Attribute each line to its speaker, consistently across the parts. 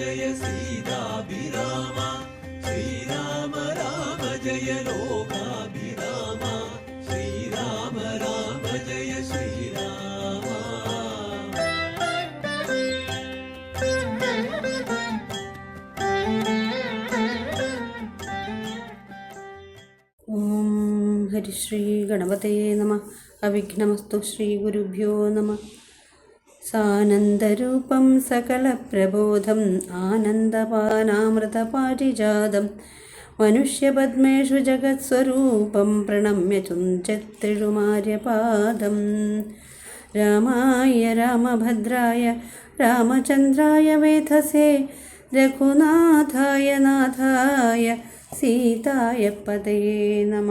Speaker 1: ജയ സീതാഭിരാമ ശ്രീരാമ രാമ ജയ ലോകാഭിരാമ ശ്രീരാമ രാമ ജയ ശ്രീരാമ
Speaker 2: ഓം ഹരിശ്രീ ഗണപതേ നമ അവിഘ്നമസ്തു ശ്രീ ഗുരുഭ്യോ നമ സാനന്ദരൂപം സകലപ്രബോധം ആനന്ദപാനാമൃതപാരിജാതം മനുഷ്യപദ്മേഷു ജഗത്സ്വരൂപം പ്രണമ്യ ചുഞ്ചത്രിഴുമാര്യപാദം രാമായ രാമഭദ്രായ രാമചന്ദ്രായ വേധസേ രഘുനാഥായ നാഥായ സീതായ പതയേ നമ.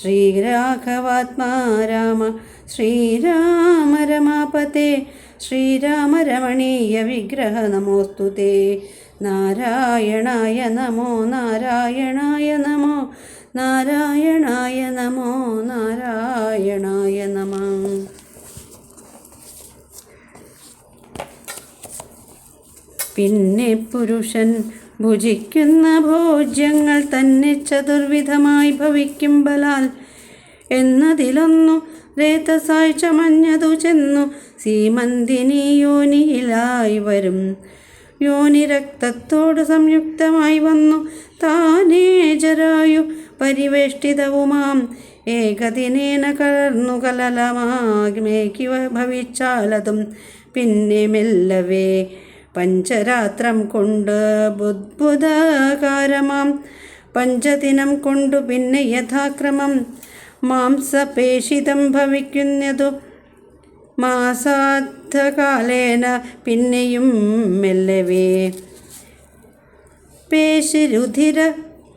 Speaker 2: ശ്രീരാഘവാത്മാ രാമ ശ്രീരാമ രമാപത്തെ ശ്രീരാമ രമണീയ വിഗ്രഹ നമോസ്തു നാരായണായ നമോ നാരായണായ നമോ നാരായണായ നമോ നാരായണായ നമ. പിന്നെ പുരുഷൻ ഭുജിക്കുന്ന ഭോജ്യങ്ങൾ തന്നെ ചതുർവിധമായി ഭവിക്കും ബലാൽ. എന്നതിലൊന്നു രേതസായി ചമഞ്ഞതു ചെന്നു സീമന്തിനി യോനിയിലായി വരും. യോനി രക്തത്തോട് സംയുക്തമായി വന്നു താനേ ജരായു പരിവേഷ്ടിതവുമാം. ഏകദിനേന കലർന്നു കലലമാകി ഭവിച്ചാലതും പിന്നെ മെല്ലവേ പഞ്ചരാത്രം കൊണ്ട് ബുദ്ബുധകാരമാം പഞ്ചദിനം കൊണ്ടു പിന്നെ യഥാക്രമം മാംസപേഷിതം ഭവിക്കുന്നതു. മാസാധകാലേന പിന്നെയും മെല്ലവേ. പേശിരുധിര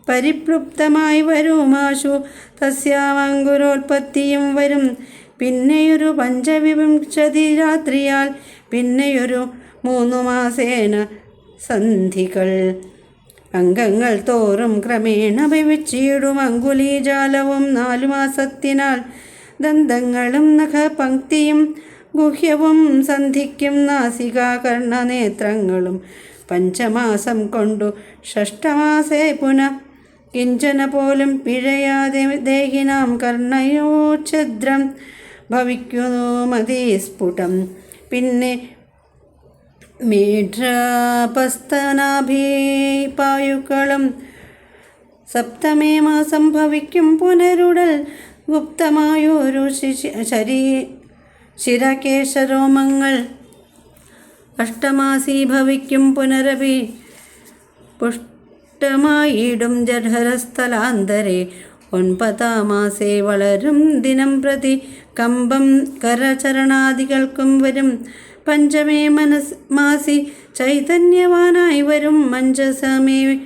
Speaker 2: പരിപ്ലുപ്തമായി വരുമാശു. തസ്യാമങ്കുരോത്പത്തിയും വരും. പിന്നെയൊരു പഞ്ചവിംശതി രാത്രിയാൽ പിന്നെയൊരു മൂന്നു മാസേന സന്ധികൾ. അംഗങ്ങൾ തോറും ക്രമേണ വിവിച്ചിടും അങ്കുലീജാലവും നാലു മാസത്തിനാൽ ദന്തങ്ങളും നഖപങ്ക്തിയും ഗുഹ്യവും സന്ധിക്കും നാസികാകർണനേത്രങ്ങളും പഞ്ചമാസം കൊണ്ടു ഷഷ്ടമാസേ പുനഃ കിഞ്ചന പോലും പിഴയാതെ ദേഹിനാം കർണയോ ഛദ്രം ഭവിക്കുന്നു മതിസ്ഫുടം. പിന്നെ മീഢ്രപസ്തനാഭിപായുക്കളും സപ്തമേ മാസം ഭവിക്കും പുനരുടൽ. ഗുപ്തമായൊരു ശിശി ശരീ ശിരകേശരോമങ്ങൾ അഷ്ടമാസി ഭവിക്കും പുനരപി പുഷ്ടമായിടും ജഠരസ്ഥലാന്തരെ. ഒൻപതാം മാസേ വളരും ദിനം പ്രതി കമ്പം കരചരണാദികൾക്കും വരും. പഞ്ചമേ മനസ് മാസി ചൈതന്യവാനായി വരും. മഞ്ചസമേ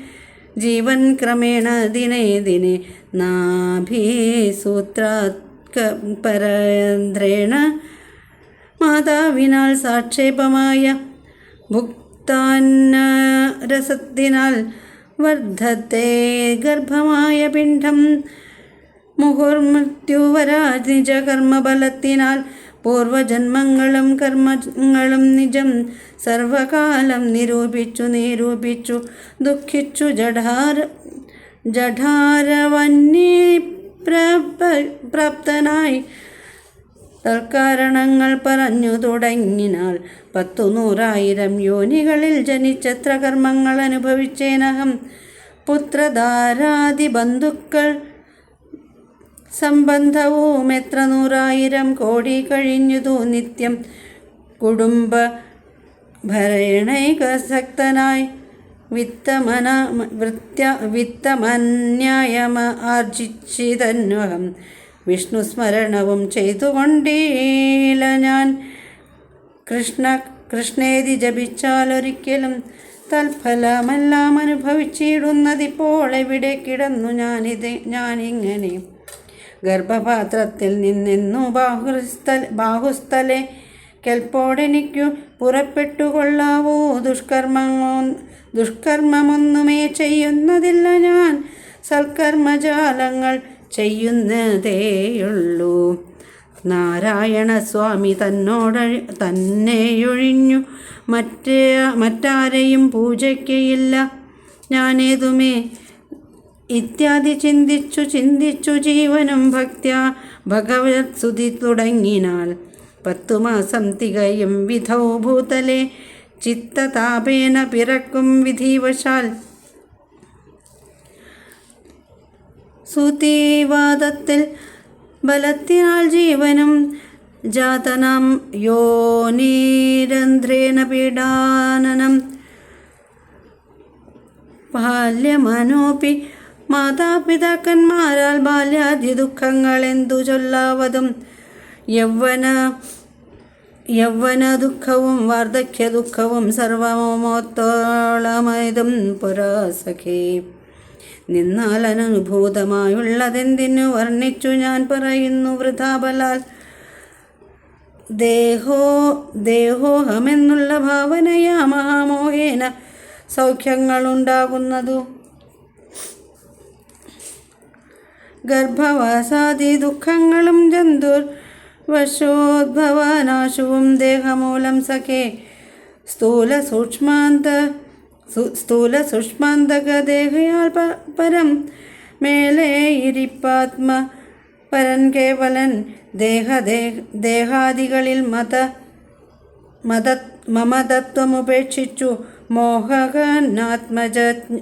Speaker 2: ജീവൻ ക്രമേണ ദിനേ ദിനെ നാഭീസൂത്രാത്പരേന്ദ്രേണ മാതാവിനാൽ സാക്ഷേപമായ ഭുക്താന്നരസത്തിനാൽ വർദ്ധത്തെ ഗർഭമായ പിണ്ഡം. മുഹുർമൃത്യുവരാ നിജകർമ്മബലത്തിനാൽ പൂർവജന്മങ്ങളും കർമ്മങ്ങളും നിജം. സർവകാലം നിരൂപിച്ചു നിരൂപിച്ചു ദുഃഖിച്ചു ജഡാര ജഡാരവന്യ പ്രാപ്തനായി തൽക്കാരണങ്ങൾ പറഞ്ഞു തുടങ്ങിനാൽ പത്തു നൂറായിരം യോനികളിൽ ജനിച്ചത്ര കർമ്മങ്ങൾ അനുഭവിച്ചേനഹം. പുത്രധാരാദി ബന്ധുക്കൾ സംബന്ധവും എത്ര നൂറായിരം കോടി കഴിഞ്ഞുതു നിത്യം കുടുംബ ഭരണൈകസക്തനായി വിത്തമന വൃത്യ വിത്തമന്യായമ ആർജിച്ചിതന്വഹം. വിഷ്ണു സ്മരണവും ചെയ്തുകൊണ്ടേല ഞാൻ. കൃഷ്ണ കൃഷ്ണേതി ജപിച്ചാലൊരിക്കലും തൽഫലമെല്ലാം അനുഭവിച്ചിടുന്നതിപ്പോൾ എവിടെ കിടന്നു ഞാനിത് ഞാനിങ്ങനെ. ഗർഭപാത്രത്തിൽ നിന്നെന്നു ബാഹുസ്ഥ ബാഹുസ്ഥലെ കെൽപ്പോടെനിക്കു പുറപ്പെട്ടുകൊള്ളാവൂ. ദുഷ്കർമ്മമോ ദുഷ്കർമ്മമൊന്നുമേ ചെയ്യുന്നതില്ല ഞാൻ. സൽക്കർമ്മജാലങ്ങൾ ചെയ്യുന്നതേയുള്ളൂ. നാരായണസ്വാമി തന്നോട തന്നെയൊഴിഞ്ഞു. മറ്റേ മറ്റാരെയും പൂജയ്ക്കയില്ല. ഞാനേതുമേ? ഇത്യാദി ചിന്തിച്ചു ചിന്തിച്ചു ജീവനും ഭക്ത്യ ഭഗവത് സ്തുതി തുടങ്ങിനാൽ. പത്തു മാസം തികയും വിധൗ ഭൂതലെ. ചിത്തതാപേന പിറക്കും വിധിവശാൽ സുതീവാദത്തിൽ ബലത്തിനാൽ ജീവനും ജാതനം യോനീരന്ധ്രേണ പീഡാനനം. ബാല്യമനോപി മാതാപിതാക്കന്മാരാൽ ബാല്യാദി ദുഃഖങ്ങൾ എന്തു ചൊല്ലാവതും? യൗവന യൗവന ദുഃഖവും വാർദ്ധക്യ ദുഃഖവും സർവമോത്തോളമയതും പുരാസഖേ. നിന്നാൽ അനുഭൂതമായുള്ളതെന്തിനു വർണിച്ചു ഞാൻ പറയുന്നു വൃഥാബലാൽ? ദേഹോ ദേഹോഹമെന്നുള്ള ഭാവനയാ മഹാമോഹേന സൗഖ്യങ്ങളുണ്ടാകുന്നതു. ഗർഭവാസാദി ദുഃഖങ്ങളും ജന്തുർ വശോദ്ഭവനാശവും ദേഹമൂലം സഖേ. സ്ഥൂല സൂക്ഷ്മാന്ത സ്ഥൂല സൂക്ഷ്മാന്തക ദേഹയാൽ പരം മേലെ ഇരിപ്പാത്മ പരൻ കേവലൻ ദേഹ ദേഹാദികളിൽ മത മത മമതത്വമുപേക്ഷിച്ചു മോഹകനാത്മജ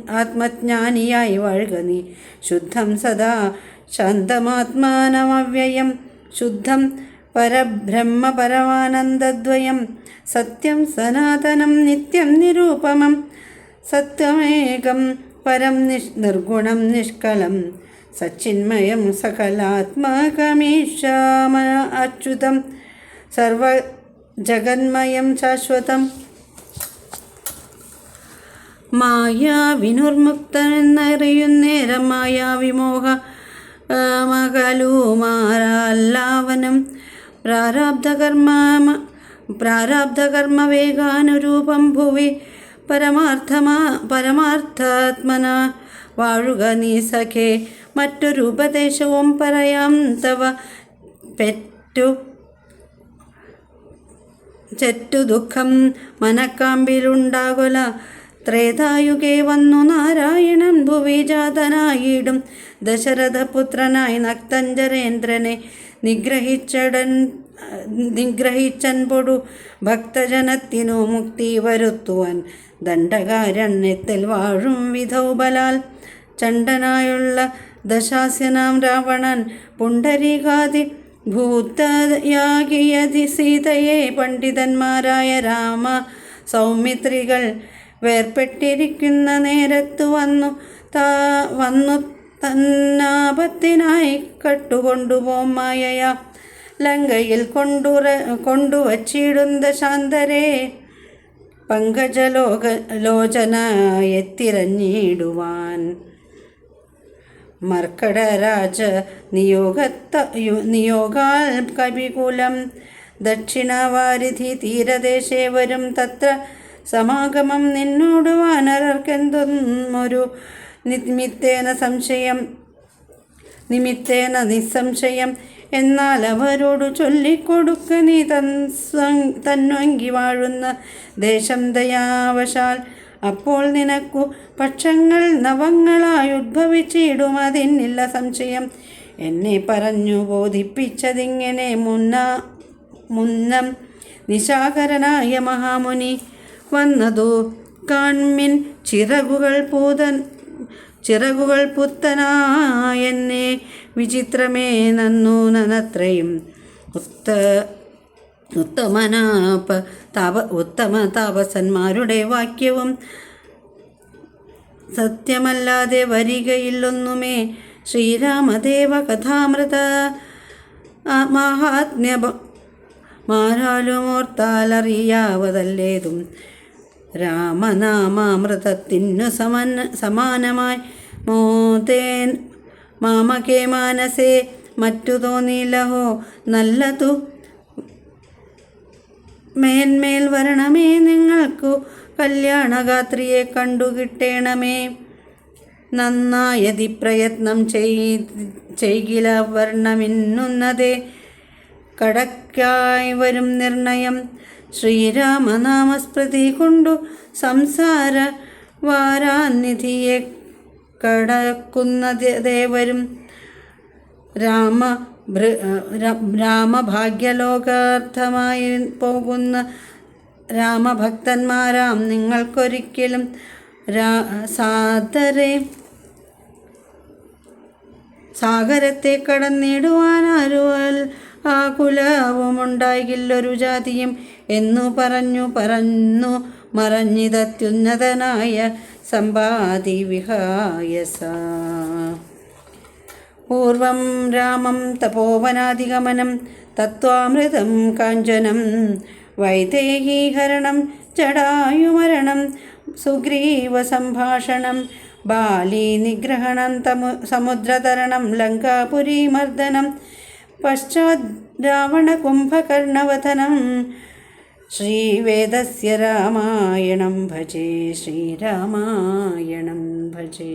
Speaker 2: ആത്മജ്ഞാനിയായി വാഴുക നീ. ശുദ്ധം സദാ ശാന്തമാത്മാനമവ്യയം. ശുദ്ധം പരബ്രഹ്മപരമാനന്ദദ്വയം. സത്യം സനാതനം നിത്യം നിരൂപമം. സത്യമേകം പരം നിഷ് നിർഗുണം നിഷ്കലം. സച്ചിന്മയം സകലാത്മകമീശാമ അച്യുതം. സർവ ജഗന്മയം ശാശ്വതം. മായാ വിനുർമുക്തനെന്നറിയുന്നേരം മായാ വിമോഹ മകലുമാരാല്ലാവനം പ്രാരാബ്ധകർമ്മ പ്രാരാബ്ധകർമ്മവേഗാനുരൂപം ഭുവി പരമാർത്ഥമാ പരമാർത്ഥാത്മന. വാഴുക നീ സഖേ മറ്റൊരു ഉപദേശവും പറയാം തവ. പെറ്റു ചെറ്റു ദുഃഖം മനക്കാമ്പിലുണ്ടാകുല. ത്രേതായുഗേ വന്നു നാരായണൻ ഭുവിജാതനായിടും. ദശരഥപുത്രനായി നക്തഞ്ചരേന്ദ്രനെ നിഗ്രഹിച്ചടൻ നിഗ്രഹിച്ചൻ പൊടു ഭക്തജനത്തിനു മുക്തി വരുത്തുവാൻ ദണ്ഡകാരണ്യത്തിൽ വാഴും വിധൗബലാൽ ചണ്ടനായുള്ള ദശാസ്യനാം രാവണൻ പുണ്ടരീകാതി ഭൂതയാകിയതി സീതയെ പണ്ഡിതന്മാരായ രാമ സൗമിത്രികൾ വേർപ്പെട്ടിരിക്കുന്ന നേരത്തു വന്നു. താ വന്നു തന്നാപത്തിനായി കട്ടുകൊണ്ടുപോമായ ലങ്കയിൽ കൊണ്ടുറ കൊണ്ടുവച്ചിടുന്ന ശാന്തരെ പങ്കജലോക ലോചനയെത്തിരഞ്ഞിടുവാൻ. മർക്കടരാജ നിയോഗത്ത നിയോഗാൽ കവികുലം ദക്ഷിണവാരിധി തീരദേശേ വരും തത്ര സമാഗമം നിന്നോട് വാനരർക്കെന്തൊന്നൊരു നിമിത്തേന സംശയം നിമിത്തേന നിസ്സംശയം. എന്നാൽ അവരോട് ചൊല്ലിക്കൊടുക്ക നീ തൻ സ്വ- വാഴുന്ന ദേശം ദയാവശാൽ. അപ്പോൾ നിനക്കു പക്ഷങ്ങൾ നവങ്ങളായി ഉദ്ഭവിച്ചിടും അതിനില്ല സംശയം. എന്നെ പറഞ്ഞു ബോധിപ്പിച്ചതിങ്ങനെ മുന്ന മുന്നം നിശാകരനായ മഹാമുനി വന്നതു? കാൺമിൻ ചിറകുകൾ പൂതൻ ചിറകുകൾ പുത്തനായെന്നെ വിചിത്രമേ നന്നു നനത്രയും ഉത്ത ഉത്തമനാപ താപ ഉത്തമ താപസന്മാരുടെ വാക്യവും സത്യമല്ലാതെ വരികയില്ലൊന്നുമേ. ശ്രീരാമദേവ കഥാമൃത മഹാത്മ്യ മാരാലുമോർത്താലറിയാവതല്ലേതും. രാമനാമാമൃതത്തിനു സമന സമാനമായി. മോതേൻ മാമകേ മാനസേ മറ്റു തോന്നിയില്ലഹോ നല്ലതു. മേന്മേൽ വരണമേ നിങ്ങൾക്കു കല്യാണഗാത്രിയെ കണ്ടു കിട്ടേണമേ. നന്നായതി പ്രയത്നം ചെയ്കില വർണമിന്നുന്നതേ. കടക്കായി വരും നിർണയം ശ്രീരാമനാമസ്മൃതി കൊണ്ടു സംസാര വാരാനിധിയെ കടക്കുന്ന ദേവരും രാമ രാമഭാഗ്യലോകാർത്ഥമായി പോകുന്ന രാമഭക്തന്മാരാം നിങ്ങൾക്കൊരിക്കലും രാ സാദരെ സാഗരത്തെ കടന്നിടുവാനാരുവൽ കുലവുമുണ്ടായില്ലൊരു ജാതിയും എന്നു പറഞ്ഞു പറഞ്ഞു മറഞ്ഞിതത്യുന്നതനായ സമ്പാദി വിഹായസ. പൂർവം രാമം തപോവനാധിഗമനം തത്വാമൃതം കാഞ്ചനം വൈദേഹീഹരണം ജടായുമരണം സുഗ്രീവസംഭാഷണം ബാലി നിഗ്രഹണം തമു സമുദ്രതരണം ലങ്കാപുരീമർദ്ദനം പശ്ചാത് രാവണകുംഭകർണവധനം ശ്രീവേദസ്യ രാമായണം ഭജേ ശ്രീരാമായണം ഭജേ